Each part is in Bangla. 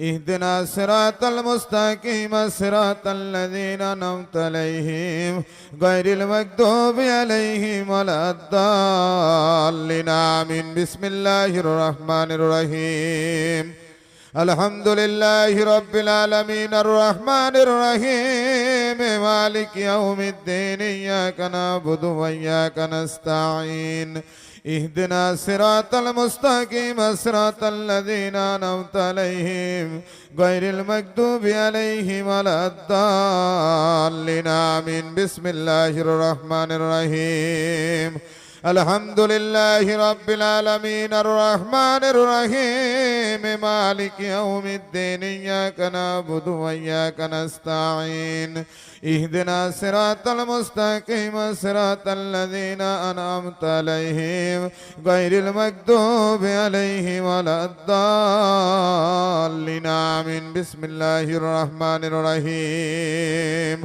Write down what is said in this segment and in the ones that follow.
اهدنا الصراط المستقيم صراط الذين أنعمت عليهم غير المغضوب عليهم ولا الضالين. آمين. بسم الله الرحمن الرحيم. الحمد لله رب العالمين الرحمن الرحيم مالك يوم الدين إياك نعبد وإياك نستعين اهدنا الصراط المستقيم صراط الذين أنعمت عليهم غير المكتوب عليهم ولا الضالين آمين بسم الله الرحمن الرحيم الحمد لله رب العالمين الرحمن الرحيم مالك يوم الدين إياك نعبد وإياك نستعين اهدنا الصراط المستقيم صراط الذين أنعمت عليهم غير المكتوب عليهم ولا الضالين آمين بسم الله الرحمن الرحيم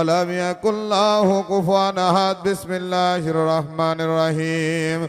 ولم يكن له كفوا أحد. بسم الله الرحمن الرحيم.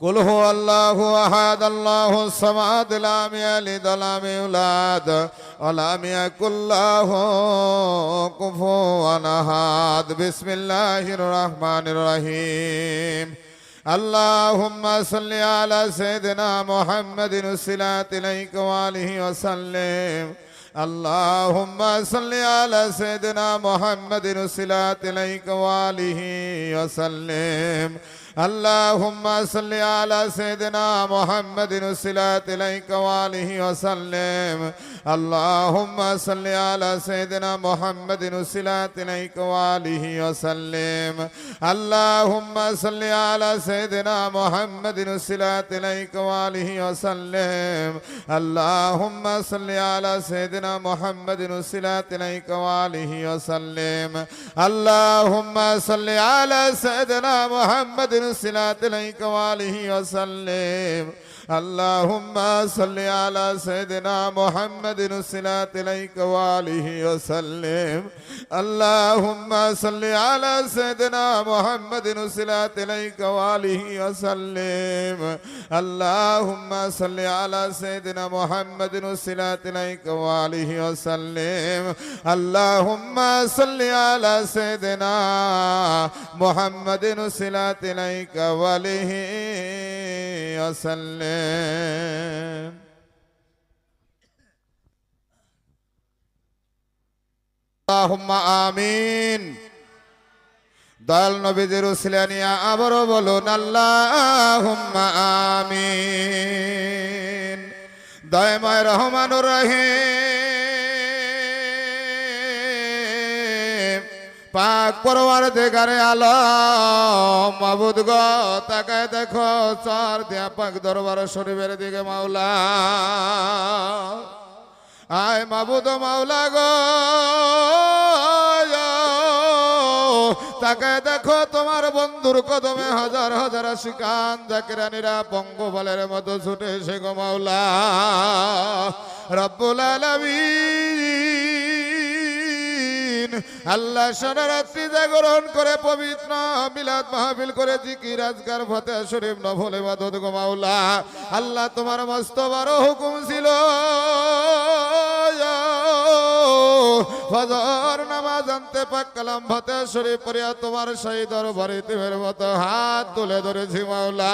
قل هو الله احد الله الصمد لم يلد ولم يولد ولم يكن له كفوا احد بسم الله الرحمن الرحيم اللهم صل على سيدنا محمد الصلاة إليك وآله وسلم اللهم صل على سيدنا محمد الصلاة إليك وآله وسلم اللهم صل على سيدنا محمد الصلاة إليك وآله وسلم اللهم صل على سيدنا محمد الصلاة إليك وآله وسلم اللهم صل على سيدنا محمد الصلاة إليك وآله وسلم اللهم صل على سيدنا محمد الصلاة إليك وآله وسلم اللهم صل على سيدنا محمد الصلاة إليك وآله وسلم اللهم صل على سيدنا محمد الصلاة إليك وآله وسلم اللهم صل على سيدنا محمد الصلاة إليك وآله وسلم اللهم صل على سيدنا محمد الصلاة إليك وآله وسلم اللهم صل على سيدنا محمد الصلاة إليك وآله وسلم اللهم آمين দয়াল নবীদের উসিলা নিয়ে আবারও বলুন আল্লাহুম্মা আমিন দয়ময় রহমানুর রহিম পাক পরওয়ার দেগারে আলম, মাবুদ গো, তাকায় দেখো, চার দিয়া পাক দরবার শরীফের দিকে মাওলা। আয় মাবুদ মাওলা গো তাকে দেখো, তোমার বন্ধুর কদমে হাজার হাজার শিকান জাকিরানিরা পঙ্গপালের মতো ছুটে সে গো মাওলা। রব্বুল আলামিন। আল্লাহ সারারাত্রি জাগরণ করে, পবিত্র মিলাদ মাহফিল করে, জিকির, আজকার ফতে শরীফ, নফল, ইবাদত, গো মাওলা। আল্লাহ তোমার মস্ত বড় হুকুম ছিল। ফজর নামাজ আনতে পাক ভাতে শরীফ তোমার সেই দরবারে তিমের মতো হাত তুলে ধরেছি মাওলা।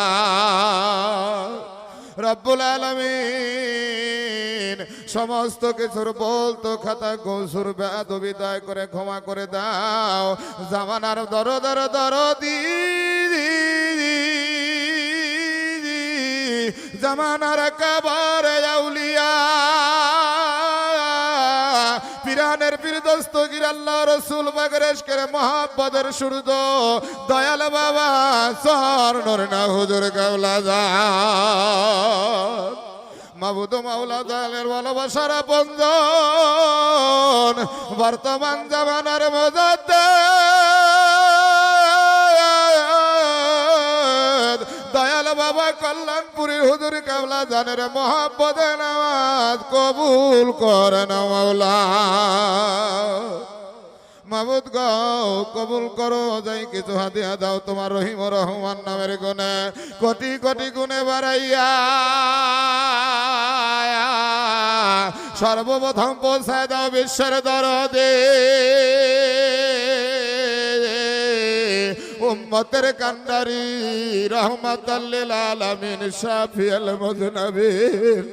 রব্বুল আলমিন, সমস্ত কিছুর বলতো, খাতা গোসুর বেদ বিদায় করে, ক্ষমা করে দাও। জামানার দর দর দর দি জামানার কাবার আউলিয়া। দস্তগির আল্লাহ রসুল বাগরেশ করে সূর্য। দয়াল বাবা স্বর্ণর না হুজুর কাউলা যা বর্তমান জামানার মজাতে কল্যাণপুরীর হুজুর কামলা জানের মহাব্বতে নামাজ কবুল করে না মাওলা। গাও কবুল করো, যাই কিছু হাতিয়া দাও তোমার রহিম রহমান নামের গুণে। কোটি কোটি গুণে বাড়াইয়া। সর্বপ্রথম পৌঁছায় দাও বিশ্বের দরদে। উম্মতের কান্দারি কান্ডারি রহমাতাল্লিল আলামিন, শাফিয়াল মুজনবির।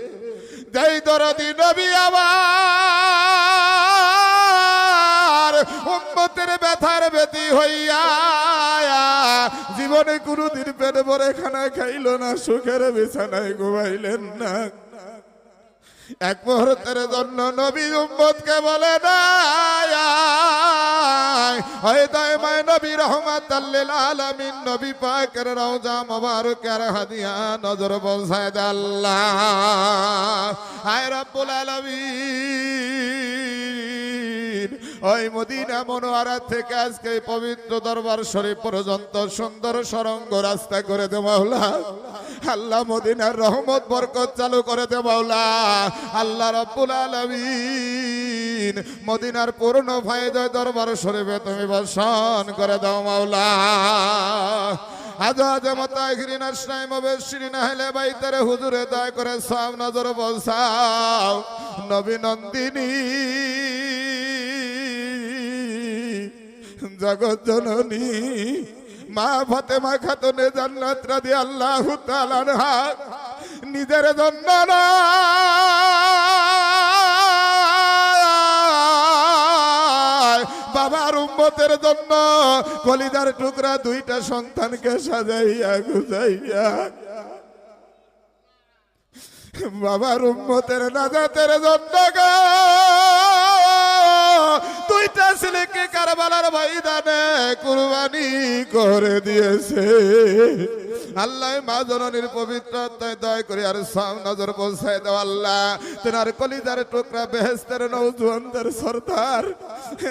যেই দরদি নবী আবার উম্মতের ব্যথার ব্যতি হইয়া জীবনে কোনোদিন পেট ভরে খানা খাইল না, সুখের বিছানায় ঘুমাইলেন না। এক মুহূর্তের জন্য নবী উম্মতকে বলে, না হয়দায় মায় নবী রহমাত আলামিন, নবী পাকের রওজা মোবারকের হাদিয়া নজর বসায় আল্লাহ। হায় রব্বুল আলামিন। ওই মদিনা মনোয়ারা থেকে আজকে পবিত্র দরবার শরীফ পর্যন্ত সুন্দর সরঙ্গ রাস্তা করে মাওলা। আল্লাহ মদিনার রহমত, বরকত চালু করে দে মাওলা। আল্লাহ রব্বুল আলামিন মদিনার পূর্ণ ফায়দা দরবার শরীফে তুমি বর্ষণ করে দাও মাওলা। আজ আজ মতাহিরিন আশ্রয় মবেশিরিন আহলে বাইতারে হুজুরে দয়া করে সব নজর বসাও। নবী নন্দিনী জগৎ জননী মা ফাতেমা খাতুনে জান্নাত রাদি আল্লাহ তাআলা নিজের জন্য নয়, বাবার উম্মতের জন্য কলিদার টুকরা দুইটা সন্তানকে সাজাইয়া গুজাইয়া। বাবার উম্মতের নাজাতের জন্য গো, কারবালার ময়দানে কুরবানি করে দিয়েছে। আল্লাহ মা জননীর পবিত্র আত্মায় দয় করে আর সব নজর পৌঁছায় দাও আল্লাহ। তেনার কলিজার টুকরা বেহেস্তের নৌজওয়ানদের সর্দার।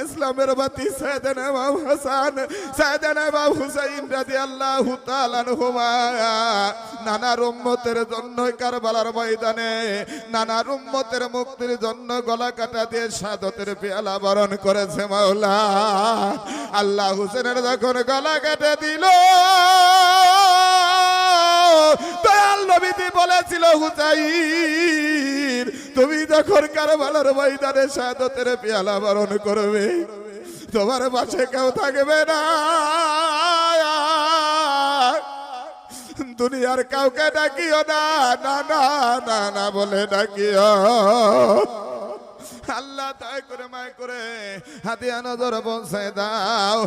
ইসলামের বাতি সাইদান ইমাম হাসান সাইদান ইমাম হুসাইন রাদিয়াল্লাহু তাআলা আনহুমা। নানা উম্মতের জন্য কারবালার ময়দানে, নানা উম্মতের মুক্তির জন্য গলা কাটা দিয়ে সাদতের পেয়ালা বরণ করেছে মাওলা। আল্লাহ হুসেনের যখন গলা কেটে দিল দয়াল নবীজি বলেছিল, হুসাইন, তুমি যখন কারবালার ময়দানে সাদতের পেয়ালা বরণ করবে, তোমার পাশে কেউ থাকবে না। দুনিয়ার কাউকে ডাকিও না না না না না বলে ডাকিও। আল্লাহ তাই করে মায় করে হাতিয়া নজর পৌঁছায় দাও।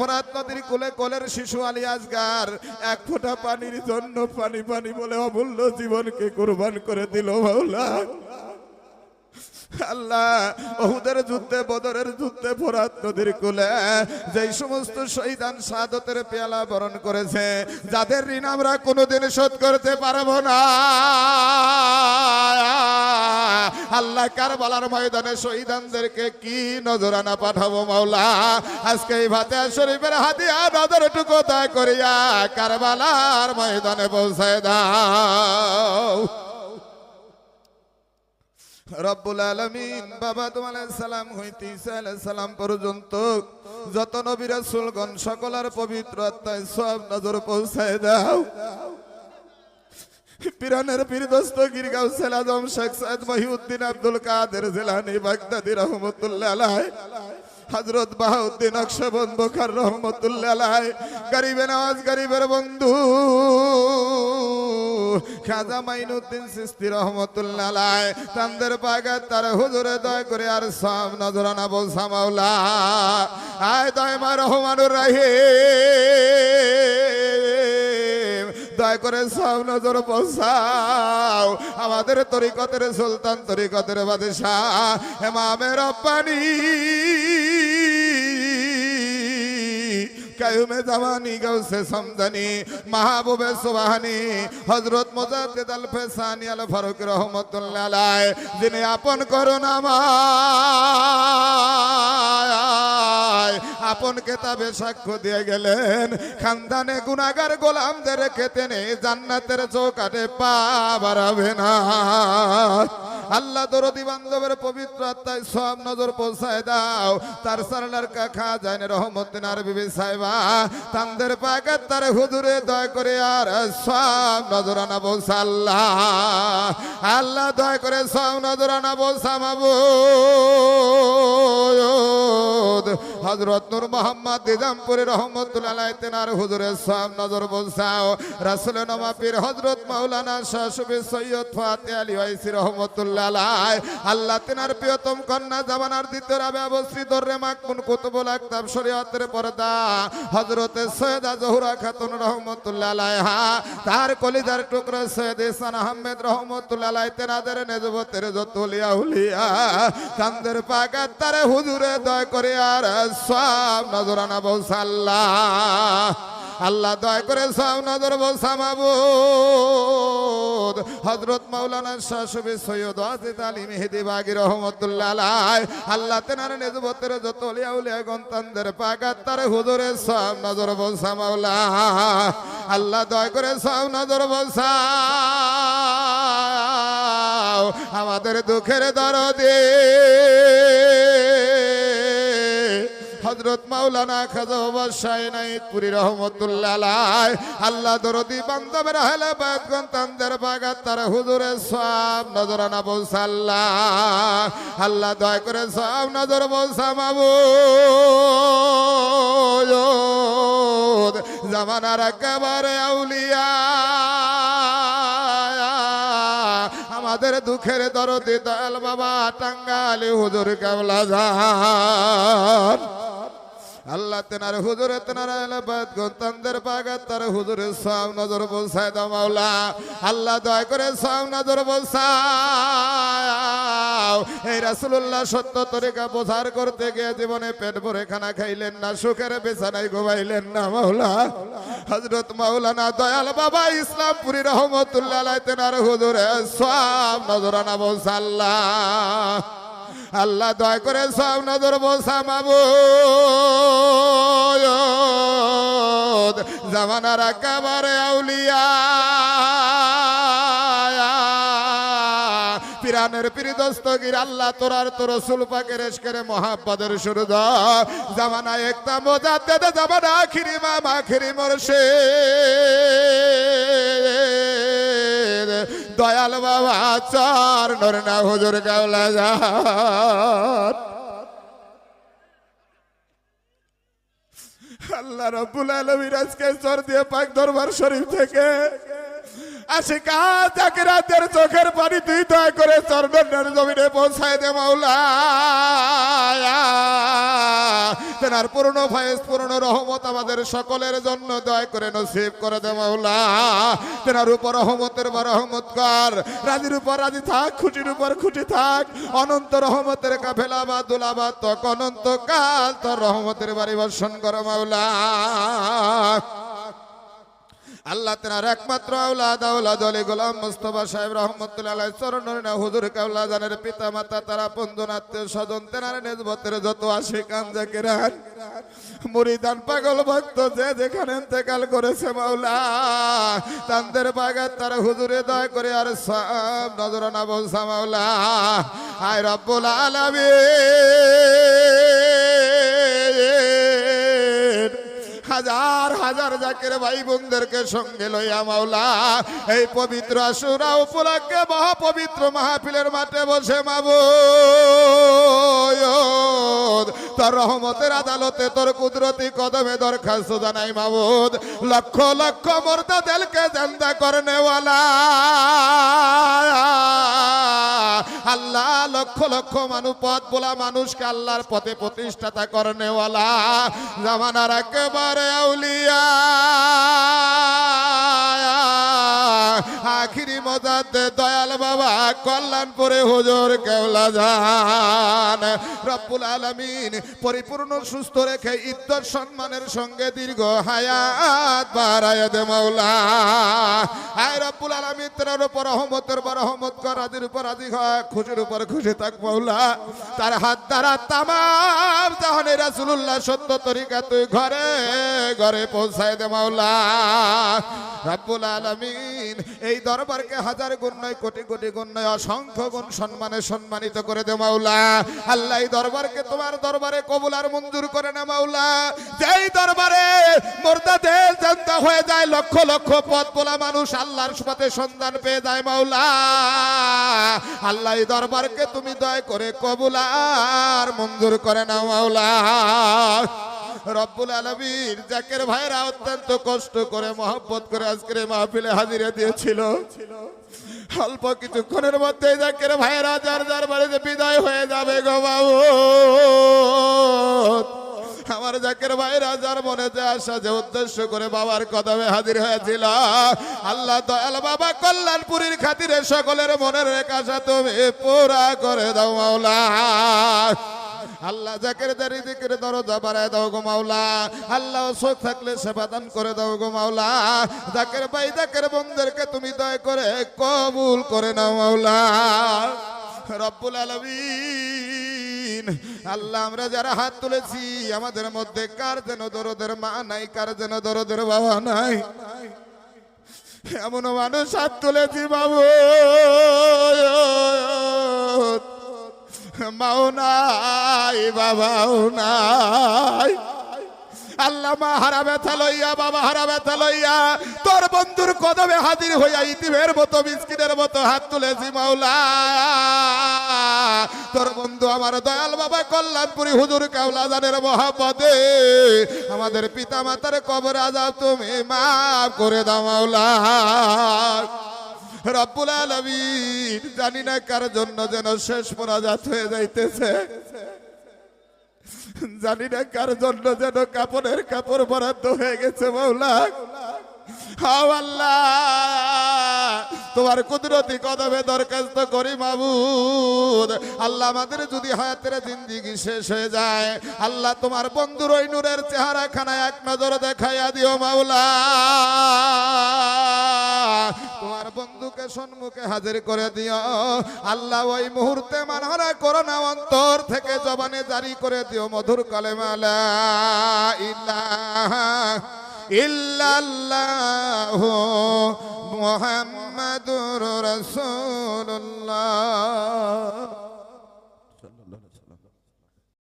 ফরাত নদীর কোলে কোলের শিশু আলী আজগার, এক ফোঁটা পানির জন্য পানি পানি বলে অমূল্য জীবনকে কোরবান করে দিল মাওলা। আল্লাহ যুদ্ধে, বদরের যুদ্ধে ফোরাত নদীর কুলে যেই সমস্ত শহীদান সাদতের পেয়ালা বরণ করেছে, যাদের ঋণ আমরা কোনোদিন শোধ করতে পারব না। আল্লাহ কারবালার ময়দানে শহীদানদেরকে কি নজরানা পাঠাবো মাওলা? আজকে এই ভাতে শরীফের হাতিয়া নজর টুকু দয়া করিয়া কারবালার ময়দানে পৌঁছায় দাও। রব্বুল বাবা তোমার সালাম হইতে সালাম পর্যন্ত যত নবী রাসূলগণ, সকলের পবিত্র আত্মায় সব নজর পৌঁছায় দাও। পিরানের পীর দস্তগীর গাউসেল আজম শেখ সাইদ মহিউদ্দিন আব্দুল কাদের জিলানী বাগদাদি রহমতুল্লাহ আলাইহি। হজরত বাহাউদ্দিন অক্ষবন বখার রহমতুল্লাহ আলাইহি। গরিবে নওয়াজ গরিবের বন্ধু। খাজা মাইনুদ্দিন সিস্তি রহমতুল্লাহ আলাইহি। তান্দের পাগাত তার হুজুরে দয় করে আর সব নজরানা বলসা মাওলা। আয় দয় মা রহমানুর রাহিম। দয়া করে সব নজর পৌঁছাও আমাদের তরিকতের সুলতান, তরিকতের বাদশাহ। হেমামের রব্বানি। কায়ুমে জামানি, গাউসে সমদানি, মাহবুবে সুবহানি, হযরত মুজাদ্দিদ আল ফেসানি আল ফারুক রহমাতুল্লাহ আলাইহি, যিনি আপন করুন আমায় আপন কেতাবে সাক্ষ্য দিয়ে গেলেন, খানদানে গুনাগার গোলামদের খেতে নেই, জান্নাতের চৌকাটে পা বাড়াবে না। আল্লাহ দরদি বান্ধবের পবিত্র আত্মায় সব নজর পৌঁছায় দাও। তার সারলার কাখা জানে রহমদ্দিন আর বিবি সাহেবা। তান্দের পাকাত তার হুজুরে দয়া করে আর সব নজর আনা বলছে আল্লাহ। আল্লাহ দয়া করে সব নজর আনা বলছে মাবুদ। হজরত নূর মোহাম্মদ নিজামপুরি রহমতুল্লাহ তেনার হুজুরে সব নজর বলছাও রাসূল নমা পীর হযরত মাওলানা শাহ সুফি সৈয়দ ফাতে আলী ওয়াইসি রহমতুল্লাহ আল্লাহ তেনার প্রিয়তম কন্যা জামানার দ্বিতীয় রাবে অবস্থিত রে মাকমুন কুতুবুল আকতাব শরীয়তের পর্দা। হযরত সৈয়দা জহুরা খাতুন রহমতুল্লাহ আলাইহা, তার কলিজার টুকরা সৈয়দ ইসান আহমেদ রহমতুল্লাহ আলাইহি তেনাদের নেজবতের যত উলিয়া উলিয়া কান্দের পাকাত তারে হুজুরে দয় করে সব নজরানা বসাল্লাহ আল্লাহ। দয়া করে সব নজর বসামাবুদ হজরত মাওলানা শাশুবি সৈয়দ আজিদ আলী মেহেদি বাগি রহমতুল্লাহ আল্লাহ তেনার নেজবতের যত লিয়া উলিয়া গন্তানদের পাকাত তার হুজুরে সব নজর বসা মাওলা। আল্লাহ দয়া করে সব নজর বসা আমাদের দুঃখের দরদে। হজরত মাওলানা খাজা বাদশাহ নাইতপুরি রহমতুল্লাহ আল্লাহ দরদি বান্ধবের হেলে বাদগন তান্দের বাগাত তার হুজুরে সব নজরানা বলসাল্লাহ আল্লাহ। দয়া করে সব নজর বলসা মাবু জামানার একেবারে আউলিয়া। আমাদের দুঃখের দরদি দয়াল বাবা টাঙ্গালি হুজুর কেবলা যান আল্লাহ তেনার হুজুরে, তেনার আলাবাদ গন্তানদের বাগাত, তার হুজুরে সাম নজর বলসায় দাও আল্লাহ দয়া করে সাম নজর বলসাও এই রাসুল্লাহ সত্য তরিকা প্রচার করতে গিয়ে জীবনে পেট ভরে খানা খাইলেন না, সুখের বেছানায় ঘুমাইলেন না, মাওলা। হযরত মাওলানা দয়াল বাবা ইসলামপুরি রহমতুল্লাহ তেনার হুজুরে সাম নজরানা বলসাল্লাহ। আল্লাহ দয়া করে সব নজর বসা মাবুদ। জামানার একেবারে আউলিয়া। পিরানের পিরিদস্তগির আল্লাহ তোরার তোর রসুল পাকের এসকেরে মহাপদের শুরু জামানা একটা মজা দেদে জামানা আখিরি মাম আখিরি মরশে দয়াল বাবা চার নরনা হুজুর কাউলা যা আল্লাহ রব্বুল আলমীর আজকে চর দিয়ে পাক দরবার শরীফ থেকে আশিকা চোখের পানি, তুই দয়া করে চরণের জমিনে পৌঁছায় দে মাওলা। তেনার পূর্ণ ভয়েস পূর্ণ রহমত আমাদের সকলের জন্য দয়া করে নসিব করে দে মাওলা। তেনার উপর রহমতের বা রহমত কর। রাজির উপর রাজি থাক, খুঁটির উপর খুঁটি থাক। অনন্ত রহমতের কাফেলা বা দুলাবা তক অনন্ত কাল তোর রহমতের বাড়ি বর্ষণ কর মাওলা। আল্লাহ তেনার একমাত্র আউলাদ আউলাদ আলী গোলাম মুস্তফা সাহেব রহমতুল্লাহ চরণরিনা হুজুর কাউলা জানের পিতা মাতা তারা বন্ধুন স্বজন তেনার নেজবতের যত আসে কান জাকিরান, মুরিদান, পাগল ভক্ত যে যেখানে ইন্তেকাল করেছে মাওলা তাদের বাগাত তারা হুজুরে দয়া করে আর সব নজরানা বলসা মাওলা। আয় রব্বুল আলামিন। হাজার হাজার জাকের ভাই বোনদেরকে সঙ্গে লইয়া মাওলা, এই পবিত্র আসুরা উপলক্ষে মহাপবিত্র মাহফিলের মাঠে বসে মাবো তোর রহমতের আদালতে তোর কুদরতি কদমে দরখাস্ত জানাই মাবুদ। লক্ষ লক্ষ মর্দা দেলকে জান্দা করনেওয়ালা। আল্লাহ লক্ষ লক্ষ মানুষ পথ বলা মানুষকে আল্লাহর পথে প্রতিষ্ঠাতা করনেওয়ালা। জামানার একেবারে আউলিয়া। আখিরি মজাতে দয়াল বাবা কল্যাণপুরে হুজুর কেওলা যান রব্বুল আলামিন পরিপূর্ণ, সুস্থ রেখে ইদ্যর সম্মানের সঙ্গে দীর্ঘ হায়াত বাড়ায় দে মাওলা। আয় রব্বুল আলামিন তেরার উপর রহমতের বড় রহমত কর আদির উপর আদি হয় খুশির উপর খুশি থাক মাওলা। তার হাত দ্বারা তামাম জাহানে রাসূলুল্লাহ সত্য তরিকা তুই ঘরে ঘরে পৌঁছায় দে মাওলা। রব্বুল আলামিন, এই দরবারকে হাজার গুণ নয়, কোটি কোটি গুণ নয়, অসংখ্য গুণ সম্মানে সম্মানিত করে দে মাওলা। আল্লাহ এই দরবারকে তোমার দরবারে কবুল আর মঞ্জুর করে না মাওলা। যেই দরবারে মোরদাদে জানতা হয়ে যায়, লক্ষ লক্ষ পথ বলা মানুষ আল্লাহর পথে সন্ধান পেয়ে যায় মাওলা। আল্লাহ এই দরবারকে তুমি দয় করে কবুল আর মঞ্জুর করে না মাওলা। রব্বুল আলমীর জাকের ভাইরা অত্যন্ত কষ্ট করে, মহব্বত করে আজকের মাহফিলে হাজিরা দিয়েছিল। অল্প কিছুক্ষণের মধ্যে জাকের ভাইরা যার যার বাড়িতে বিদায় হয়ে যাবে গো বাবু। আমার জাকের ভাইরা যার মনে যে আসা যে উদ্দেশ্য করে বাবার কদমে হাজির হয়েছিল, আল্লাহ দয়াল বাবা কল্যাণপুরীর খাতিরে সকলের মনের রেখা তুমি পুরা করে দাও মাওলা। আল্লাহ জাকের দারি দিকের দরজা বাড়ায় দাও গো মাওলা। আল্লাহ চোখ থাকলে সেবা দান করে দাও গো মাওলা। জাকের ভাই জাকের বন্ধুদেরকে তুমি দয়া করে কবুল করে নাও মাওলা। রব্বুল আলমিন। আল্লাহ, আমরা যারা হাত তুলেছি, আমাদের মধ্যে কার যেন দরদের মা নাই, কার যেন দরদের বাবা নাই? এমন মানুষ হাত তুলেছি বাবু। মাও নাই নাই। আল্লাহ মা হারা ব্যথা লইয়া, বাবা হারা ব্যথা লইয়া, তোর বন্ধুর কদমে হাজির হইয়া ইতিমের মতো, মিসকিনের মতো হাত তুলেছি মাওলা। তোর বন্ধু আমার দয়াল বাবা কল্যাণপুরি হুজুর কাউলা জানের মহাপদে। আমাদের পিতা মাতার কবর আজাব তুমি মাফ করে দাও মাওলা। রব্বুল জানি না কার জন্য যেন শেষ মোনাজাত হয়ে যাইতেছে। জানি না কার জন্য যেন কাপড়ের কাপড় বরাদ্দ হয়ে গেছে, মাওলা। হাও তোমার কুদরতি কদমে দরখাস্ত করি, মাবুদ। আল্লাহ আমাদের যদি হায়াতের জিন্দিগি শেষ হয়ে যায়, আল্লাহ তোমার বন্ধুর ওই নূরের চেহারা খানায় এক নজর দেখাইয়া দিও, মাওলা। তোমার বন্ধুকে সন্মুখে হাজির করে দিও। আল্লাহ ওই মুহূর্তে মানহারা করোনা অন্তর থেকে জবানে জারি করে দিও, মধুর কালেমালা ইলাহা ইল্লাল্লাহু মুহাম্মাদুর রাসূলুল্লাহ।